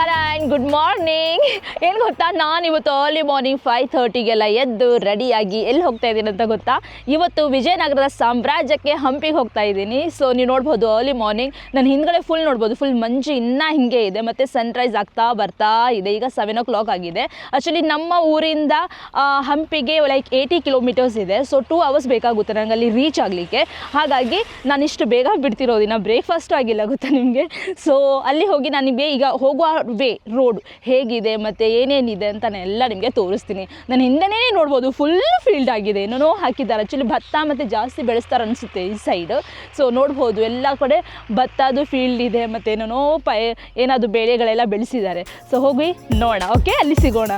ನಮಸ್ಕಾರ and good morning ಏನು ಗೊತ್ತಾ? ನಾನು ಇವತ್ತು ಅರ್ಲಿ ಮಾರ್ನಿಂಗ್ ಫೈವ್ ಥರ್ಟಿಗೆಲ್ಲ ಎದ್ದು ರೆಡಿಯಾಗಿ ಎಲ್ಲಿ ಹೋಗ್ತಾ ಇದ್ದೀನಿ ಅಂತ ಗೊತ್ತಾ? ಇವತ್ತು ವಿಜಯನಗರದ ಸಾಮ್ರಾಜ್ಯಕ್ಕೆ ಹಂಪಿಗೆ ಹೋಗ್ತಾ ಇದ್ದೀನಿ. ಸೊ ನೀವು ನೋಡ್ಬೋದು ಅರ್ಲಿ ಮಾರ್ನಿಂಗ್ ನಾನು ಹಿಂದ್ಗಡೆ ಫುಲ್ ನೋಡ್ಬೋದು. ಫುಲ್ ಮಂಜು ಇನ್ನೂ ಹಿಂಗೆ ಇದೆ. ಮತ್ತು ಸನ್ರೈಸ್ ಆಗ್ತಾ ಬರ್ತಾ ಇದೆ. ಈಗ ಸೆವೆನ್ ಓ ಕ್ಲಾಕ್ ಆಗಿದೆ. ಆ್ಯಕ್ಚುಲಿ ನಮ್ಮ ಊರಿಂದ ಹಂಪಿಗೆ ಲೈಕ್ ಏಯ್ಟಿ ಕಿಲೋಮೀಟರ್ಸ್ ಇದೆ. ಸೊ ಟೂ ಅವರ್ಸ್ ಬೇಕಾಗುತ್ತೆ ನನಗೆ ಅಲ್ಲಿ ರೀಚ್ ಆಗಲಿಕ್ಕೆ. ಹಾಗಾಗಿ ನಾನು ಇಷ್ಟು ಬೇಗ ಬಿಡ್ತಿರೋದಿನ ಬ್ರೇಕ್ಫಾಸ್ಟು ಆಗಿಲ್ಲ ಗೊತ್ತಾ ನಿಮಗೆ? ಸೊ ಅಲ್ಲಿ ಹೋಗಿ ನಾನು ನಿಮಗೆ ಈಗ ಹೋಗುವ ವೇ, ರೋಡ್ ಹೇಗಿದೆ ಮತ್ತು ಏನೇನಿದೆ ಅಂತ ನಾನು ನಿಮಗೆ ತೋರಿಸ್ತೀನಿ. ನಾನು ಹಿಂದೆನೇ ನೋಡ್ಬೋದು ಫುಲ್ ಫೀಲ್ಡ್ ಆಗಿದೆ. ಏನೋ ಹಾಕಿದ್ದಾರೆ. ಆ್ಯಕ್ಚುಲಿ ಭತ್ತ ಮತ್ತು ಜಾಸ್ತಿ ಬೆಳೆಸ್ತಾರೆ ಅನಿಸುತ್ತೆ ಈ ಸೈಡ್ ಸೊ ನೋಡ್ಬೋದು, ಎಲ್ಲ ಕಡೆ ಭತ್ತದು ಫೀಲ್ಡ್ ಇದೆ ಮತ್ತು ಏನೇನೋ ಪೈ, ಏನಾದರೂ ಬೆಳೆಗಳೆಲ್ಲ ಬೆಳೆಸಿದ್ದಾರೆ. ಸೊ ಹೋಗಿ ನೋಡೋಣ ಓಕೆ ಅಲ್ಲಿ ಸಿಗೋಣ.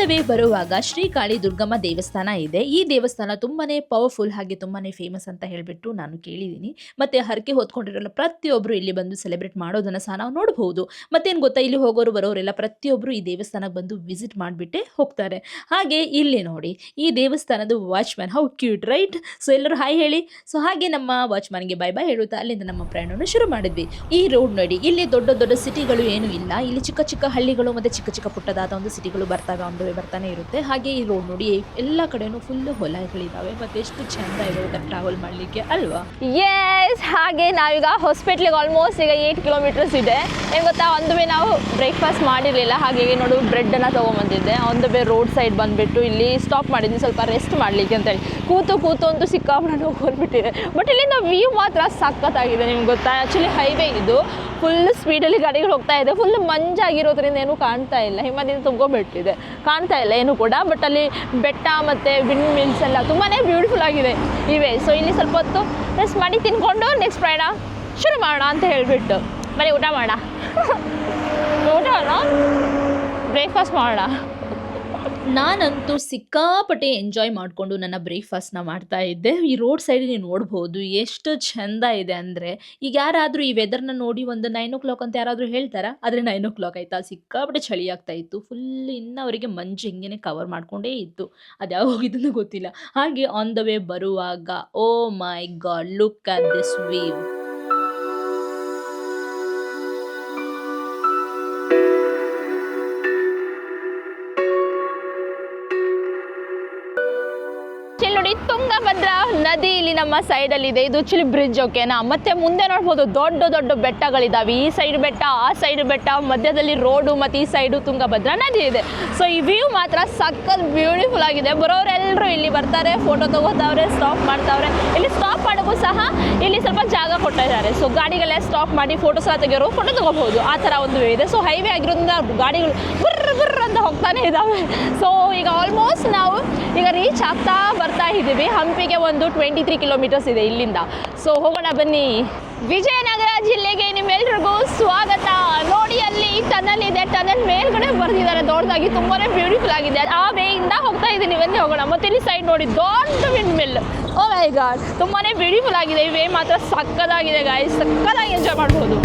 ಆನ್ ದ ವೇ ಬರುವಾಗ ಶ್ರೀ ಕಾಳಿ ದುರ್ಗಮ್ಮ ದೇವಸ್ಥಾನ ಇದೆ. ಈ ದೇವಸ್ಥಾನ ತುಂಬಾನೇ ಪವರ್ಫುಲ್ ಹಾಗೆ ತುಂಬಾನೇ ಫೇಮಸ್ ಅಂತ ಹೇಳ್ಬಿಟ್ಟು ನಾನು ಕೇಳಿದ್ದೀನಿ. ಮತ್ತೆ ಹರಕೆ ಹೊತ್ಕೊಂಡಿರೋಲ್ಲ ಪ್ರತಿಯೊಬ್ಬರು ಇಲ್ಲಿ ಬಂದು ಸೆಲೆಬ್ರೇಟ್ ಮಾಡೋದನ್ನ ಸಹ ನಾವು ನೋಡಬಹುದು ಮತ್ತೇನು ಗೊತ್ತಾ, ಇಲ್ಲಿ ಹೋಗೋರು ಬರೋರೆಲ್ಲ ಪ್ರತಿಯೊಬ್ಬರು ಈ ದೇವಸ್ಥಾನಕ್ಕೆ ಬಂದು ವಿಸಿಟ್ ಮಾಡಿಬಿಟ್ಟೆ ಹೋಗ್ತಾರೆ. ಹಾಗೆ ಇಲ್ಲಿ ನೋಡಿ, ಈ ದೇವಸ್ಥಾನದ watchman how cute right so ಎಲ್ಲರೂ ಹಾಯ್ ಹೇಳಿ. ಸೊ ಹಾಗೆ ನಮ್ಮ ವಾಚ್ಮ್ಯಾನ್ಗೆ ಬೈ ಬೈ ಹೇಳುತ್ತಾ, ಅಲ್ಲಿಂದ ನಮ್ಮ ಪ್ರಯಾಣವನ್ನು ಶುರು ಮಾಡಿದ್ವಿ. ಈ ರೋಡ್ ನೋಡಿ, ಇಲ್ಲಿ ದೊಡ್ಡ ದೊಡ್ಡ ಸಿಟಿಗಳು ಏನು ಇಲ್ಲ. ಇಲ್ಲಿ ಚಿಕ್ಕ ಚಿಕ್ಕ ಹಳ್ಳಿಗಳು, ಮತ್ತೆ ಚಿಕ್ಕ ಚಿಕ್ಕ ಪುಟ್ಟದಾದ ಒಂದು ಸಿಟಿಗಳು ಬರ್ತಾವೆ ಆನ್ ಬರ್ತಾನೆ ಇರುತ್ತೆ. ಹಾಗೆ ಈ ರೋಡ್ ನೋಡಿ, ಎಲ್ಲ ಕಡೆನೂ ಫುಲ್ ಹೊಲಗಳಿದಾವೆ. ಮತ್ತೆ ಎಷ್ಟು ಚಂದ ಇರುತ್ತೆ ಟ್ರಾವೆಲ್ ಮಾಡ್ಲಿಕ್ಕೆ, ಅಲ್ವಾ? ಎಸ್ ಹಾಗೆ ನಾವೀಗ ಹಾಸ್ಪಿಟ್ಲಿಗೆ ಆಲ್ಮೋಸ್ಟ್ ಈಗ ಏಟ್ ಕಿಲೋಮೀಟರ್ಸ್ ಇದೆ. ಏನು ಗೊತ್ತಾ, ಒಂದು ನಾವು ಬ್ರೇಕ್ಫಾಸ್ಟ್ ಮಾಡಿರಲಿಲ್ಲ. ಹಾಗೆ ನೋಡು ಬ್ರೆಡ್ಡನ್ನು ತೊಗೊಂಬಂದಿದ್ದೆ. ಒಂದು ಬೇ ರೋಡ್ ಸೈಡ್ ಬಂದುಬಿಟ್ಟು ಇಲ್ಲಿ ಸ್ಟಾಪ್ ಮಾಡಿದ್ವಿ. ಸ್ವಲ್ಪ ರೆಸ್ಟ್ ಮಾಡ್ಲಿಕ್ಕೆ ಅಂತ ಹೇಳಿ. ಕೂತು ಕೂತು ಅಂತೂ ಸಿಕ್ಕಾಪಟ್ಟೆ ಹೋಗ್ಬಿಟ್ಟಿದೆ ಬಟ್ ಇಲ್ಲಿಂದ ವ್ಯೂ ಮಾತ್ರ ಸಖತ್ತಾಗಿದೆ ನಿಮ್ಗೆ ಗೊತ್ತಾ. ಆ್ಯಕ್ಚುಲಿ ಹೈವೇ ಇದು ಫುಲ್ ಸ್ಪೀಡಲ್ಲಿ ಗಾಡಿಗಳು ಹೋಗ್ತಾ ಇದೆ. ಫುಲ್ ಮಂಜಾಗಿರೋದ್ರಿಂದ ಏನೂ ಕಾಣ್ತಾ ಇಲ್ಲ. ಹಿಮದಿಂದ ತುಂಬ್ಕೊಂಡ್ಬಿಟ್ಟಿದೆ. ಕಾಣ್ತಾ ಇಲ್ಲ ಏನು ಕೂಡ. ಬಟ್ ಅಲ್ಲಿ ಬೆಟ್ಟ ಮತ್ತು ವಿಂಡ್ ಮಿಲ್ಸ್ ಎಲ್ಲ ತುಂಬಾ ಬ್ಯೂಟಿಫುಲ್ ಆಗಿದೆ. ಇವೆ. ಸೊ ಇಲ್ಲಿ ಸ್ವಲ್ಪ ಹೊತ್ತು ರೆಸ್ಟ್ ಮಾಡಿ ತಿನ್ಕೊಂಡು ನೆಕ್ಸ್ಟ್ ಪ್ರಯಾಣ ಶುರು ಮಾಡೋಣ ಅಂತ ಹೇಳಿಬಿಟ್ಟು. ಬರೀ ಊಟ ಮಾಡೋಣ. ಊಟ ಮಾಡೋಣ? ಬ್ರೇಕ್ಫಾಸ್ಟ್ ಮಾಡೋಣ. ನಾನಂತೂ ಸಿಕ್ಕಾಪಟ್ಟೆ ಎಂಜಾಯ್ ಮಾಡಿಕೊಂಡು ನನ್ನ ಬ್ರೇಕ್ಫಾಸ್ಟ್ನ ಮಾಡ್ತಾ ಇದ್ದೆ. ಈ ರೋಡ್ ಸೈಡ್ ನೀವು ನೋಡ್ಬೋದು ಎಷ್ಟು ಚೆಂದ ಇದೆ ಅಂದರೆ, ಈಗ ಯಾರಾದರೂ ಈ ವೆದರ್ನ ನೋಡಿ ಒಂದು ನೈನ್ ಓ ಕ್ಲಾಕ್ ಅಂತ ಯಾರಾದರೂ ಹೇಳ್ತಾರಾ? ಆದರೆ ನೈನ್ ಓ ಕ್ಲಾಕ್ ಆಯಿತಾ ಸಿಕ್ಕಾಪಟ್ಟೆ ಚಳಿ ಆಗ್ತಾ ಇತ್ತು. ಫುಲ್ ಇನ್ನೂ ಅವರಿಗೆ ಮಂಜು ಹಿಂಗೆ ಕವರ್ ಮಾಡಿಕೊಂಡೇ ಇತ್ತು. ಅದು ಯಾವ ಹೋಗಿದ್ದನ್ನು ಗೊತ್ತಿಲ್ಲ. ಹಾಗೆ ಆನ್ ದ ವೇ ಬರುವಾಗ ಓ my god look at this view Tungabhadra ನದಿ ಇಲ್ಲಿ ನಮ್ಮ ಸೈಡಲ್ಲಿ ಇದೆ ಇದು ಚಿಲಿ ಬ್ರಿಡ್ಜ್ ಓಕೆನಾ ಮತ್ತೆ ಮುಂದೆ ನೋಡ್ಬೋದು ದೊಡ್ಡ ದೊಡ್ಡ ಬೆಟ್ಟಗಳಿದಾವೆ. ಈ ಸೈಡ್ ಬೆಟ್ಟ, ಆ ಸೈಡ್ ಬೆಟ್ಟ, ಮಧ್ಯದಲ್ಲಿ ರೋಡು ಮತ್ತೆ ಈ ಸೈಡು ತುಂಗಭದ್ರಾ ನದಿ ಇದೆ. ಸೊ ಈ ವ್ಯೂ ಮಾತ್ರ ಸಖತ್ ಬ್ಯೂಟಿಫುಲ್ ಆಗಿದೆ. ಬರೋರೆಲ್ಲರೂ ಇಲ್ಲಿ ಬರ್ತಾರೆ ಫೋಟೋ ತಗೋತಾವ್ರೆ ಸ್ಟಾಪ್ ಮಾಡ್ತಾವ್ರೆ. ಇಲ್ಲಿ ಸ್ಟಾಪ್ ಮಾಡೋಕ್ಕೂ ಸಹ ಇಲ್ಲಿ ಸ್ವಲ್ಪ ಜಾಗ ಕೊಟ್ಟಿದ್ದಾರೆ. ಸೊ ಗಾಡಿಗಳೆಲ್ಲ ಸ್ಟಾಪ್ ಮಾಡಿ ಫೋಟೋಸ್ ಎಲ್ಲ ತೆಗೆಯೋರು ಫೋಟೋ ತಗೋಬಹುದು. ಆ ಥರ ಒಂದು ಇದೆ. ಸೊ ಹೈವೇ ಆಗಿರೋದ್ರಿಂದ ಗಾಡಿಗಳು ಗುರ್ರ ಅಂತ ಹೋಗ್ತಾನೆ ಇದ್ದಾವೆ. ಸೊ ಈಗ ಆಲ್ಮೋಸ್ಟ್ ನಾವು ಈಗ ರೀಚ್ ಆಗ್ತಾ ಬರ್ತಾ ಇದ್ದೀವಿ. ಹಂಪಿಗೆ ಒಂದು ಟ್ವೆಂಟಿ ತ್ರೀ ಕಿಲೋಮೀಟರ್ಸ್ ಇದೆ ಇಲ್ಲಿಂದ. ಸೊ ಹೋಗೋಣ ಬನ್ನಿ. ವಿಜಯನಗರ ಜಿಲ್ಲೆಗೆ ನಿಮ್ಮೆಲ್ರಿಗೂ ಸ್ವಾಗತ. ನೋಡಿ, ಅಲ್ಲಿ ಟನಲ್ ಇದೆ. ಟನಲ್ ಮೇಲ್ಗಡೆ ಬರ್ದಿದ್ದಾರೆ. ದೊಡ್ಡದಾಗಿ ತುಂಬಾನೇ ಬ್ಯೂಟಿಫುಲ್ ಆಗಿದೆ. ಆ ವೇಯಿಂದ ಹೋಗ್ತಾ ಇದ್ದೀನಿ. ಬನ್ನಿ, ಹೋಗೋಣ. ಮತ್ತೆ ಇಲ್ಲಿ ಸೈಡ್ ನೋಡಿ. ದೊಡ್ಡ wind mill oh my god ತುಂಬಾನೇ ಬ್ಯೂಟಿಫುಲ್ ಆಗಿದೆ. ಈ ವೇ ಮಾತ್ರ ಸಕ್ಕದಾಗಿದೆ ಗಾಯ್ಸ್ ಸಕ್ಕದಾಗಿ ಎಂಜಾಯ್ ಮಾಡ್ಬೋದು.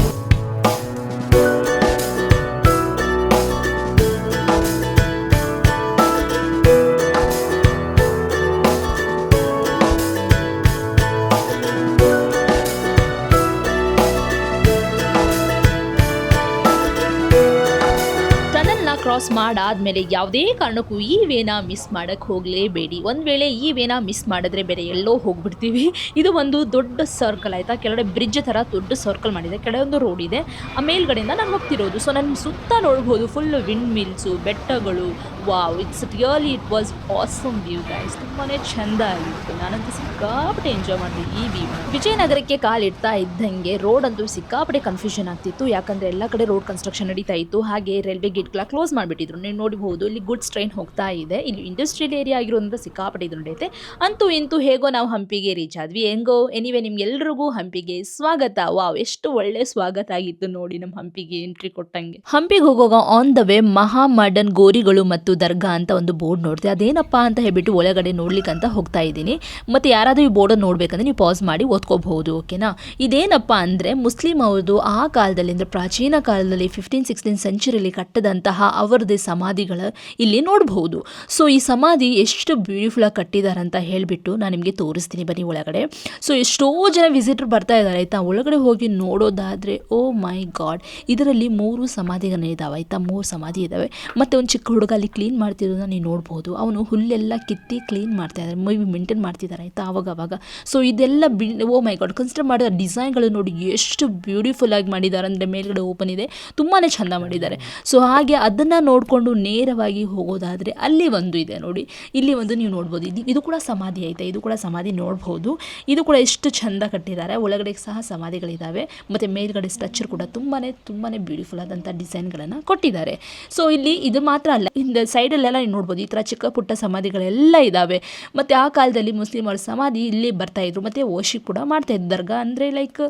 ಕ್ರಾಸ್ ಮಾಡಾದ್ಮೇಲೆ ಯಾವುದೇ ಕಾರಣಕ್ಕೂ ಈ ವೇನ ಮಿಸ್ ಮಾಡಕ್ಕೆ ಹೋಗಲೇಬೇಡಿ. ಒಂದು ವೇಳೆ ಈ ವೇನ ಮಿಸ್ ಮಾಡಿದ್ರೆ ಬೇರೆ ಎಲ್ಲೋ ಹೋಗ್ಬಿಡ್ತೀವಿ. ಇದು ಒಂದು ದೊಡ್ಡ ಸರ್ಕಲ್ ಆಯಿತಾ? ಕೆಳಗಡೆ ಬ್ರಿಡ್ಜ್ ಥರ ದೊಡ್ಡ ಸರ್ಕಲ್ ಮಾಡಿದೆ. ಕೆಳಗೆ ಒಂದು ರೋಡ್ ಇದೆ. ಆ ಮೇಲ್ಗಡೆಯಿಂದ ನಾನು ಹೋಗ್ತಿರೋದು. ಸೊ ನನ್ನ ಸುತ್ತ ನೋಡ್ಬೋದು ಫುಲ್ ವಿಂಡ್ ಮಿಲ್ಸು ಬೆಟ್ಟಗಳು wow it's really it was awesome view guys ತುಂಬಾ ಚೆಂದ ಆಗಿತ್ತು. ನಾನಂತೂ ಸಿಕ್ಕಾಪಟ್ಟೆ ಎಂಜಾಯ್ ಮಾಡಿದೆ ಈ ವ್ಯೂ ವಿಜಯನಗರಕ್ಕೆ ಕಾಲಿಡ್ತಾ ಇದ್ದಂಗೆ ರೋಡ್ ಅಂತೂ ಸಿಕ್ಕಾಪಟ್ಟೆ ಕನ್ಫ್ಯೂಷನ್ ಆಗ್ತಿತ್ತು. ಯಾಕಂದ್ರೆ ಎಲ್ಲ ಕಡೆ ರೋಡ್ ಕನ್ಸ್ಟ್ರಕ್ಷನ್ ನಡೀತಾ ಇತ್ತು. ಹಾಗೆ ರೈಲ್ವೆ ಗೇಟ್ಗಳ ಕ್ಲೋಸ್ ಮಾಡಿಬಿಟ್ಟಿದ್ರು. ನೀವು ನೋಡಬಹುದು ಇಲ್ಲಿ ಗುಡ್ಸ್ ಟ್ರೈನ್ ಹೋಗ್ತಾ ಇದೆ. ಇಲ್ಲಿ ಇಂಡಸ್ಟ್ರಿಯಲ್ ಏರಿಯಾ ಆಗಿರೋದ್ರಿಂದ ಸಿಕ್ಕಾಪಟ್ಟೆ ಇದು ನಡೆಯುತ್ತೆ. ಅಂತೂ ಇಂತೂ ಹೇಗೋ ನಾವು ಹಂಪಿಗೆ ರೀಚ್ ಆದ್ವಿ. ಹೆಂಗೋ ಎನಿವೆ ನಿಮ್ಗೆಲ್ರಿಗೂ ಹಂಪಿಗೆ ಸ್ವಾಗತ. ವಾವ್ ಎಷ್ಟು ಒಳ್ಳೆ ಸ್ವಾಗತ ಆಗಿತ್ತು ನೋಡಿ ನಮ್ಮ ಹಂಪಿಗೆ ಎಂಟ್ರಿ ಕೊಟ್ಟಂಗೆ. ಹಂಪಿಗೆ ಹೋಗುವಾಗ ಆನ್ ದ ವೇ ಮಹಾ ಮಾಡರ್ನ್ ಗೋರಿಗಳು ಮತ್ತು ದರ್ಗಾ ಅಂತ ಒಂದು ಬೋರ್ಡ್ ನೋಡ್ತೀವಿ. ಅದೇನಪ್ಪ ಅಂತ ಹೇಳ್ಬಿಟ್ಟು ಒಳಗಡೆ ನೋಡ್ಲಿಕ್ಕೆ ಅಂತ ಹೋಗ್ತಾ ಇದ್ದೀನಿ. ಮತ್ತು ಯಾರಾದರೂ ಈ ಬೋರ್ಡನ್ನು ನೋಡಬೇಕಂದ್ರೆ ನೀವು ಪಾಸ್ ಮಾಡಿ ಓದ್ಕೋಬಹುದು ಓಕೆನಾ ಇದೇನಪ್ಪ ಅಂದರೆ ಮುಸ್ಲಿಂ ಅವ್ರದ್ದು ಆ ಕಾಲದಲ್ಲಿ ಅಂದರೆ ಪ್ರಾಚೀನ ಕಾಲದಲ್ಲಿ ಫಿಫ್ಟೀನ್ ಸಿಕ್ಸ್ಟೀನ್ ಸೆಂಚುರಿಯಲ್ಲಿ ಕಟ್ಟದಂತಹ ಅವರದೇ ಸಮಾಧಿಗಳ ಇಲ್ಲಿ ನೋಡಬಹುದು. ಸೊ ಈ ಸಮಾಧಿ ಎಷ್ಟು ಬ್ಯೂಟಿಫುಲ್ಲಾಗಿ ಕಟ್ಟಿದ್ದಾರೆ ಅಂತ ಹೇಳಿಬಿಟ್ಟು ನಾನು ನಿಮಗೆ ತೋರಿಸ್ತೀನಿ ಬನ್ನಿ ಒಳಗಡೆ. ಸೊ ಎಷ್ಟೋ ಜನ ವಿಸಿಟರ್ ಬರ್ತಾ ಇದ್ದಾರೆ ಆಯಿತಾ? ಒಳಗಡೆ ಹೋಗಿ ನೋಡೋದಾದರೆ ಓ ಮೈ ಗಾಡ್ ಇದರಲ್ಲಿ ಮೂರು ಸಮಾಧಿಗಳು ಆಯ್ತಾ? ಆಯಿತಾ ಮೂರು ಸಮಾಧಿ ಇದ್ದಾವೆ ಮತ್ತು ಒಂದು ಚಿಕ್ಕ ಹುಡುಗ ಅಲ್ಲಿ ಕ್ಲೀನ್ ಮಾಡ್ತಿರೋದನ್ನ ನೀವು ನೋಡ್ಬೋದು. ಅವನು ಹುಲ್ಲೆಲ್ಲ ಕಿತ್ತಿ ಕ್ಲೀನ್ ಮಾಡ್ತಾ ಇದ್ದಾರೆ ಮೇ ಮೇಂಟೈನ್ ಮಾಡ್ತಿದ್ದಾರೆ ಆಯಿತಾ ಆವಾಗ ಅವಾಗ ಸೊ ಇದೆಲ್ಲ ಬಿ ಓ ಮೈ ಗಾಡ್ ಕನ್ಸಿಡರ್ ಮಾಡಿದ ಡಿಸೈನ್ಗಳು ನೋಡಿ ಎಷ್ಟು ಬ್ಯೂಟಿಫುಲ್ ಆಗಿ ಮಾಡಿದ್ದಾರೆ ಅಂದರೆ ಮೇಲ್ಗಡೆ ಓಪನ್ ಇದೆ. ತುಂಬಾ ಚೆಂದ ಮಾಡಿದ್ದಾರೆ ಸೊ ಹಾಗೆ ಅದನ್ನು ನೋಡಿಕೊಂಡು ನೇರವಾಗಿ ಹೋಗೋದಾದರೆ ಅಲ್ಲಿ ಒಂದು ಇದೆ ನೋಡಿ. ಇಲ್ಲಿ ಒಂದು ನೀವು ನೋಡ್ಬೋದು. ಇದು ಇದು ಕೂಡ ಸಮಾಧಿ ಐತೆ ಇದು ಕೂಡ ಸಮಾಧಿ ನೋಡ್ಬೋದು. ಇದು ಕೂಡ ಎಷ್ಟು ಚೆಂದ ಕಟ್ಟಿದ್ದಾರೆ ಒಳಗಡೆ ಸಹ ಸಮಾಧಿಗಳಿದ್ದಾವೆ ಮತ್ತು ಮೇಲ್ಗಡೆ ಸ್ಟ್ರಕ್ಚರ್ ಕೂಡ ತುಂಬಾ ತುಂಬಾ ಬ್ಯೂಟಿಫುಲ್ ಆದಂಥ ಡಿಸೈನ್ಗಳನ್ನು ಕೊಟ್ಟಿದ್ದಾರೆ. ಸೊ ಇಲ್ಲಿ ಇದು ಮಾತ್ರ ಅಲ್ಲ. ಹಿಂದೆ ಸೈಡಲ್ಲೆಲ್ಲ ನೀವು ನೋಡ್ಬೋದು. ಈ ಥರ ಚಿಕ್ಕ ಪುಟ್ಟ ಸಮಾಧಿಗಳೆಲ್ಲ ಇದ್ದಾವೆ ಮತ್ತು ಆ ಕಾಲದಲ್ಲಿ ಮುಸ್ಲಿಮರ ಸಮಾಧಿ ಇಲ್ಲಿ ಬರ್ತಾಯಿದ್ರು ಮತ್ತು ಓಶಿಪ್ ಕೂಡ ಮಾಡ್ತಾಯಿದ್ರು ದರ್ಗಾ ಅಂದರೆ ಲೈಕ್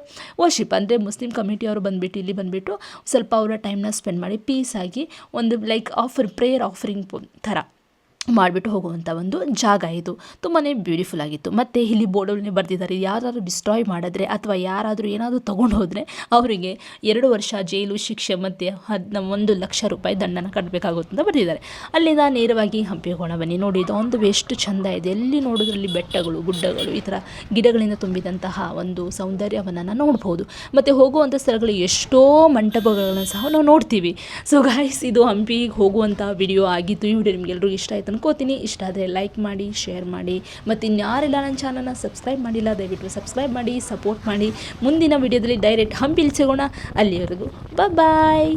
ಓಶಿಪ್ ಅಂದರೆ ಮುಸ್ಲಿಂ ಕಮ್ಯುನಿಟಿಯವರು ಬಂದುಬಿಟ್ಟು ಇಲ್ಲಿ ಬಂದುಬಿಟ್ಟು ಸ್ವಲ್ಪ ಅವರ ಟೈಮ್ನ ಸ್ಪೆಂಡ್ ಮಾಡಿ ಪೀಸಾಗಿ ಒಂದು ಲೈಕ್ ಆಫರ್ ಪ್ರೇಯರ್ ಆಫರಿಂಗ್ ಥರ. ಮಾಡಿಬಿಟ್ಟು ಹೋಗುವಂಥ ಒಂದು ಜಾಗ ಇದು. ತುಂಬಾ ಬ್ಯೂಟಿಫುಲ್ ಆಗಿತ್ತು. ಮತ್ತು ಇಲ್ಲಿ ಬೋರ್ಡಲ್ಲಿ ಬರೆದಿದ್ದಾರೆ. ಯಾರಾದರೂ ಡಿಸ್ಟ್ರಾಯ್ ಮಾಡಿದ್ರೆ ಅಥವಾ ಯಾರಾದರೂ ಏನಾದರೂ ತೊಗೊಂಡು ಹೋದರೆ ಅವರಿಗೆ ಎರಡು ವರ್ಷ ಜೈಲು ಶಿಕ್ಷೆ ಮತ್ತು ಹದಿನ, ಒಂದು ಲಕ್ಷ ರೂಪಾಯಿ ದಂಡನ ಕಟ್ಟಬೇಕಾಗುತ್ತೆ ಅಂತ ಬರೆದಿದ್ದಾರೆ. ಅಲ್ಲಿಂದ ನೇರವಾಗಿ ಹಂಪಿ ಹೋಗೋಣ ಬನ್ನಿ. ನೋಡಿ ಒಂದು ಎಷ್ಟು ಚೆಂದ ಇದೆ. ಎಲ್ಲಿ ನೋಡೋದ್ರಲ್ಲಿ ಬೆಟ್ಟಗಳು, ಗುಡ್ಡಗಳು, ಈ ಥರ ಗಿಡಗಳಿಂದ ತುಂಬಿದಂತಹ ಒಂದು ಸೌಂದರ್ಯವನ್ನು ನಾವು ನೋಡ್ಬೋದು. ಮತ್ತು ಹೋಗುವಂಥ ಸ್ಥಳಗಳು ಎಷ್ಟೋ ಮಂಟಪಗಳನ್ನು ಸಹ ನಾವು ನೋಡ್ತೀವಿ. ಸೊ ಗಾಯ್ಸ್ ಇದು ಹಂಪಿಗೆ ಹೋಗುವಂಥ ವಿಡಿಯೋ ಆಗಿತ್ತು. ಈ ವಿಡಿಯೋ ನಿಮಗೆಲ್ಲರಿಗೂ ಇಷ್ಟ ಆಯ್ತು ಅನ್ಕೋತೀನಿ. ಇಷ್ಟ ಆದರೆ ಲೈಕ್ ಮಾಡಿ ಶೇರ್ ಮಾಡಿ. ಮತ್ತು ಇನ್ಯಾರೆಲ್ಲ ನನ್ನ ಚಾನಲ್ನ ಸಬ್ಸ್ಕ್ರೈಬ್ ಮಾಡಿಲ್ಲ, ದಯವಿಟ್ಟು ಸಬ್ಸ್ಕ್ರೈಬ್ ಮಾಡಿ ಸಪೋರ್ಟ್ ಮಾಡಿ. ಮುಂದಿನ ವಿಡಿಯೋದಲ್ಲಿ ಡೈರೆಕ್ಟ್ ಹಂಪಿಲ್ಸಿಗೋಣ ಅಲ್ಲಿವರೆಗೂ ಬಾಯ್